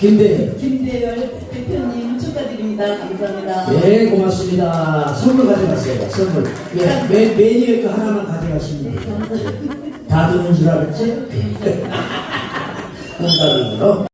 김대. 김대열 대표님 축하드립니다. 감사합니다. 예, 고맙습니다. 선물 가져가세요. 선물. 예, 메, 메뉴에 그 하나만 가져가시면 돼요. 다 드는 줄 알았지? 농담이고요.